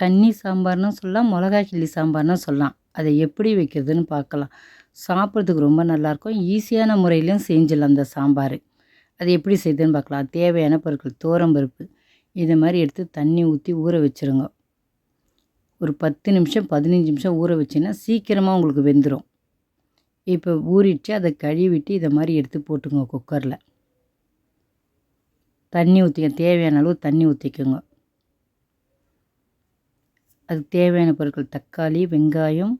தண்ணி சாம்பார்னும் சொல்லலாம் மிளகா கிள்ளி சாம்பார்னும் சொல்லலாம். அதை எப்படி வைக்கிறதுன்னு பார்க்கலாம். சாப்பிட்றதுக்கு ரொம்ப நல்லாயிருக்கும். ஈஸியான முறையிலையும் செஞ்சிடலாம் அந்த சாம்பார். அது எப்படி செய்யுதுன்னு பார்க்கலாம். தேவையான பொருட்கள் பருப்பு. இதை மாதிரி எடுத்து தண்ணி ஊற்றி ஊற வச்சுருங்க. ஒரு பத்து நிமிஷம் பதினஞ்சு நிமிஷம் ஊற வச்சிங்கன்னா சீக்கிரமாக உங்களுக்கு வெந்துடும் இப்போ ஊறிடுச்சு. அதை கழுவிட்டு இதை மாதிரி எடுத்து போட்டுங்க குக்கரில். தண்ணி ஊற்றிக்க தேவையான அளவு தண்ணி ஊற்றிக்கோங்க அதுக்கு தேவையான பொருட்கள் தக்காளி வெங்காயம்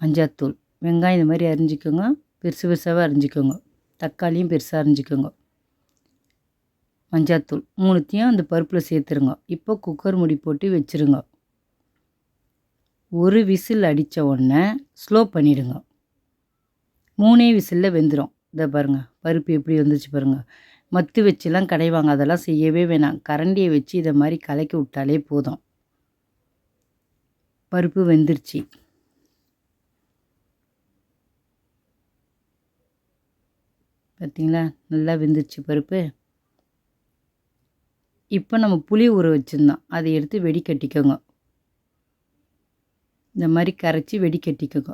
மஞ்சாத்தூள் வெங்காயம் இந்த மாதிரி அரிஞ்சிக்கோங்க. பெருசு பெருசாகவே அரிஞ்சிக்கோங்க. தக்காளியும் பெருசாக அரிஞ்சிக்கோங்க. மஞ்சாத்தூள் மூணுத்தையும் அந்த பருப்பில் சேர்த்துருங்க. இப்போ குக்கர் முடி போட்டு வச்சுருங்க. ஒரு விசில் அடித்த உடனே ஸ்லோ பண்ணிவிடுங்க மூணே விசிலில் வெந்துடும் இதை பாருங்கள் பருப்பு எப்படி வந்துச்சு பாருங்கள் மத்து வச்சுலாம் கடைவாங்க. அதெல்லாம் செய்யவே வேணாம். கரண்டியை வச்சு இதை மாதிரி கலக்கி விட்டாலே போதும். பருப்பு வெந்துருச்சு. பார்த்திங்களா நல்லா வெந்துருச்சு பருப்பு. இப்போ நம்ம புளி ஊற வச்சுருந்தோம். அதை எடுத்து வெடி கட்டிக்கோங்க இந்த மாதிரி கரைச்சி வெடி கட்டிக்கோங்க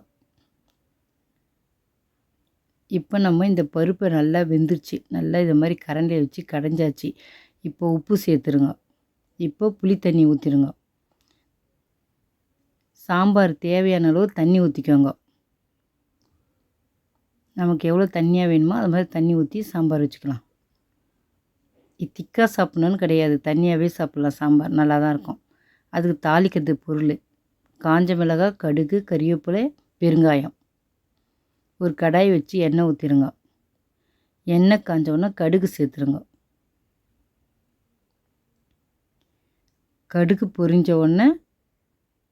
இப்போ நம்ம இந்த பருப்பை நல்லா வெந்துருச்சு. நல்லா இதை மாதிரி கரண்டியை வச்சு கடைஞ்சாச்சு. இப்போ உப்பு சேர்த்துருங்க. இப்போ புளி தண்ணி ஊற்றிடுங்க சாம்பார் தேவையான அளவு தண்ணி ஊற்றிக்கோங்க நமக்கு எவ்வளோ தண்ணியாக வேணுமோ அது மாதிரி தண்ணி ஊற்றி சாம்பார் வச்சுக்கலாம். இது திக்காக சாப்பிட்ணுன்னு கிடையாது. தண்ணியாகவே சாப்பிட்லாம். சாம்பார் நல்லா தான் இருக்கும். அதுக்கு தாளிக்கிறது பொருள். காஞ்ச மிளகாய் கடுகு கறிவேப்பிலை பெருங்காயம். ஒரு கடாய் வச்சு எண்ணெய் ஊற்றிடுங்க எண்ணெய் காஞ்சோடனே கடுகு சேர்த்துருங்க. கடுகு பொரிஞ்ச உடனே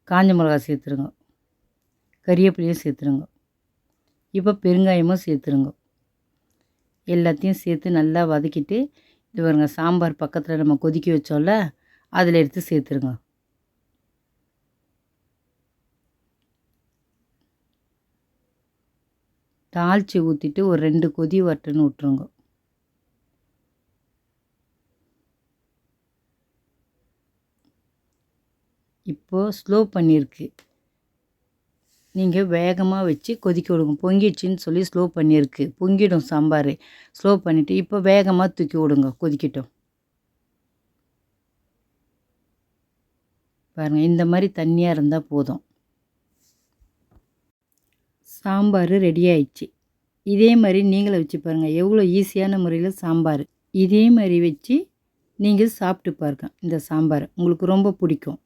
காஞ்ச மிளகா சேர்த்துருங்க. கறிவேப்பிலையும் சேர்த்துருங்க. இப்போ பெருங்காயமும் சேர்த்துருங்க. எல்லாத்தையும் சேர்த்து நல்லா வதக்கிட்டு இது பாருங்க சாம்பார் பக்கத்தில் நம்ம கொதிக்க வச்சோம்ல அதில் எடுத்து சேர்த்துருங்க. தாளித்து ஊற்றிட்டு ஒரு ரெண்டு கொதி வரட்டுன்னு விட்டுருங்க. இப்போது ஸ்லோ பண்ணியிருக்கு. நீங்கள் வேகமாக வச்சு கொதிக்க விடுங்க. பொங்கிடுச்சின்னு சொல்லி ஸ்லோ பண்ணியிருக்கு. பொங்கிடும் சாம்பார். ஸ்லோ பண்ணிவிட்டு இப்போ வேகமாக தூக்கி விடுங்க. கொதிக்கட்டும். பாருங்கள் இந்த மாதிரி தண்ணியாக இருந்தால் போதும். சாம்பார் ரெடி ஆயிடுச்சு. இதே மாதிரி நீங்களே வச்சு பாருங்கள் எவ்வளோ ஈஸியான முறையில் சாம்பார். இதே மாதிரி வச்சு நீங்கள் சாப்பிட்டு பாருங்க இந்த சாம்பார். உங்களுக்கு ரொம்ப பிடிக்கும்.